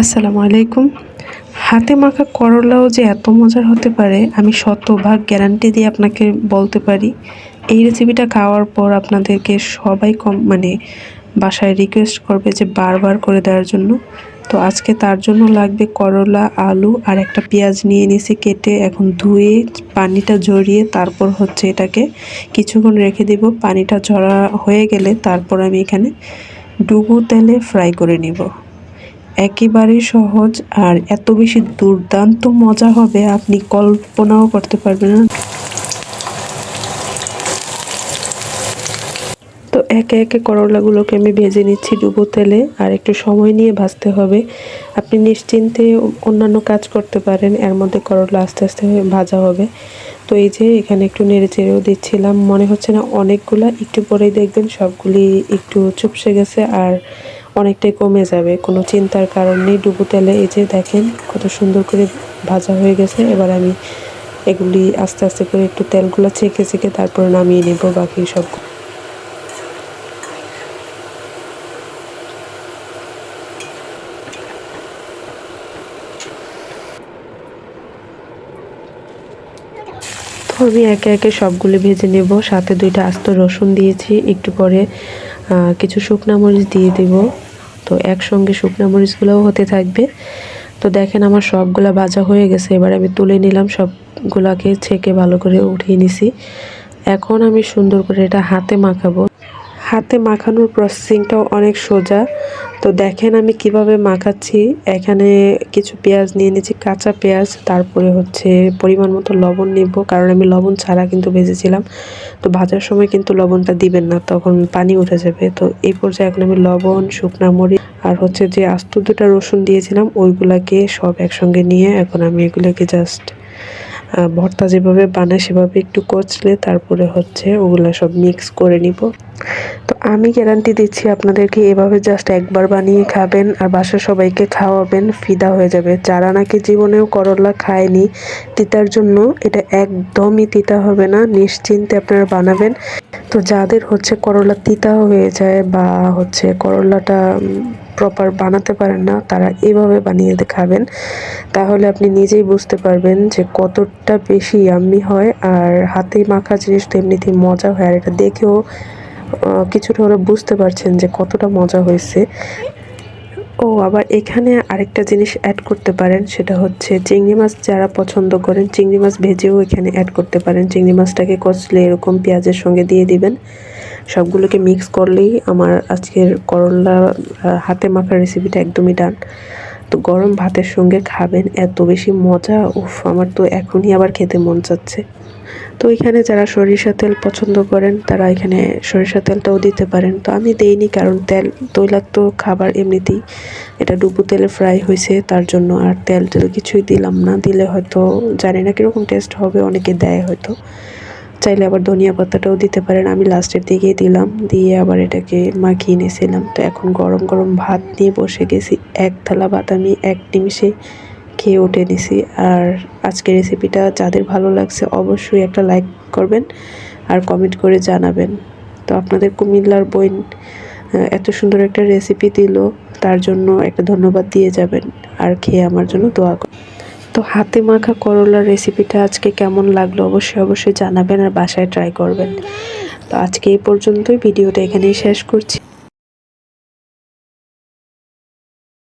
আসসালামু আলাইকুম। হাতে মাখা করলাও যে এত মজার হতে পারে, আমি শতভাগ গ্যারান্টি দিয়ে আপনাকে বলতে পারি। এই রেসিপিটা খাওয়ার পর আপনাদেরকে সবাই কম মানে বাসায় রিকোয়েস্ট করবে যে বারবার করে দেওয়ার জন্য। তো আজকে তার জন্য লাগবে করলা, আলু আর একটা পেঁয়াজ নিয়ে নিয়েছি কেটে, এখন ধুয়ে পানিটা ঝরিয়ে তারপর হচ্ছে এটাকে কিছুক্ষণ রেখে দিব। পানিটা ঝরা হয়ে গেলে তারপর আমি এখানে ডুবু তেলে ফ্রাই করে নিব। একেবারে সহজ আর এত বেশি দুর্দান্ত মজা হবে, আপনি কল্পনাও করতে পারবেন না। তো একে একে করলাগুলোকে আমি ভেজে নিচ্ছি ডুবো তেলে আর একটু সময় নিয়ে ভাজতে হবে। আপনি নিশ্চিন্তে অন্যান্য কাজ করতে পারেন, এর মধ্যে করলা আস্তে আস্তে ভাজা হবে। তো এই যে এখানে একটু নেড়ে চেড়েও দিচ্ছিলাম, মনে হচ্ছে না অনেকগুলা, একটু পরেই দেখবেন সবগুলি একটু চুপসে গেছে আর অনেকটাই কমে যাবে। কোনো চিন্তার কারণ নেই। ডুবো তেলে এই যে দেখেন, কত সুন্দর করে ভাজা হয়ে গেছে। এবার আমি এগুলি আস্তে আস্তে করে একটু তেলগুলো ছেঁকে ছেঁকে তারপর নামিয়ে নেব বাকি সব। আমি একে একে সবগুলি ভেজে নেব। সাথে দুইটা আস্ত রসুন দিয়েছি। একটু পরে কিছু শুকনো মরিচ দিয়ে দিব। তো একসঙ্গে শুকনো মরিচগুলোও হতে থাকবে। তো দেখেন আমার সবগুলা ভাজা হয়ে গেছে। এবার আমি তুলে নিলাম, সবগুলাকে ছেঁকে ভালো করে উঠিয়ে নিছি। এখন আমি সুন্দর করে এটা হাতে মাখাবো। হাতে মাখানোর প্রসেসিংটাও অনেক সোজা। তো দেখেন আমি কীভাবে মাখাচ্ছি। এখানে কিছু পেঁয়াজ নিয়ে নিয়েছি কাঁচা পেঁয়াজ, তারপরে হচ্ছে পরিমাণ মতো লবণ নিব, কারণ আমি লবণ ছাড়া কিন্তু ভেজেছিলাম। তো ভাজার সময় কিন্তু লবণটা দিবেন না, তখন পানি উঠে যাবে। তো এই পর্যায়ে এখন আমি লবণ, শুকনা মরিচ আর হচ্ছে যে আস্ত দুটা রসুন দিয়েছিলাম, ওইগুলাকে সব একসঙ্গে নিয়ে এখন আমি এগুলোকে জাস্ট ভর্তা যেভাবে বানায় সেভাবে একটু কচলে তারপরে হচ্ছে ওগুলা সব মিক্স করে নিব। আমি গ্যারান্টি দিচ্ছি আপনাদেরকে, এভাবে জাস্ট একবার বানিয়ে খাবেন আর বাসার সবাইকে খাওয়াবেন, ফিদা হয়ে যাবে। যারা নাকি জীবনেও করলা খায়নি, তিতার জন্য এটা একদমই তিতা হবে না, নিশ্চিন্তে আপনারা বানাবেন। তো যাদের হচ্ছে করলা তিতা হয়ে যায় বা হচ্ছে করলাটা প্রপার বানাতে পারেন না, তারা এভাবে বানিয়ে খাবেন। তাহলে আপনি নিজেই বুঝতে পারবেন যে কতটা বেশি ইয়াম্মি হয় আর হাতে মাখা জিনিস তো এমনিতেই মজা হয়, আর এটা দেখেও কিছুটা হলে বুঝতে পারছেন যে কতটা মজা হয়েছে। ও, আবার এখানে আরেকটা জিনিস অ্যাড করতে পারেন, সেটা হচ্ছে চিংড়ি মাছ যারা পছন্দ করেন, চিংড়ি মাছ ভেজেও এখানে অ্যাড করতে পারেন। চিংড়ি মাছটাকে কচলে এরকম পেঁয়াজের সঙ্গে দিয়ে দিবেন। সবগুলোকে মিক্স করলেই আমার আজকের করলা হাতে মাখার রেসিপিটা একদমই ডান তো গরম ভাতের সঙ্গে খাবেন, এত বেশি মজা, উফ, আমার তো এখনই আবার খেতে মন চাচ্ছে। তো এখানে যারা সরিষা তেল পছন্দ করেন, তারা এখানে সরিষা তেলটাও দিতে পারেন। তো আমি দেইনি, কারণ তেল, তৈলাক্ত খাবার এমনিতেই এটা ডুবু তেলে ফ্রাই হয়েছে, তার জন্য আর তেল টেল কিছুই দিলাম না। দিলে হয়তো, জানি না কীরকম টেস্ট হবে, অনেকে দেয় হয়তো। চাইলে আবার ধনিয়া পাতাটাও দিতে পারেন। আমি লাস্টের দিকেই দিলাম, দিয়ে আবার এটাকে মাখিয়ে নিয়েছিলাম। তো এখন গরম গরম ভাত নিয়ে বসে গেছি। এক থালা ভাত আমি, এক নিমিষে খেয়ে উঠে নিছি। আর আজকে রেসিপিটা যাদের ভালো লাগছে অবশ্যই একটা লাইক করবেন আর কমেন্ট করে জানাবেন। তো আপনাদের কুমিল্লার বইন এত সুন্দর একটা রেসিপি দিল, তার জন্য একটা ধন্যবাদ দিয়ে যাবেন আর খেয়ে আমার জন্য দোয়া কর তো হাতে মাখা করলার রেসিপিটা আজকে কেমন লাগল অবশ্যই অবশ্যই জানাবেন আর বাসায় ট্রাই করবেন। তো আজকে এই পর্যন্তই, ভিডিওটা এখানেই শেষ করছি।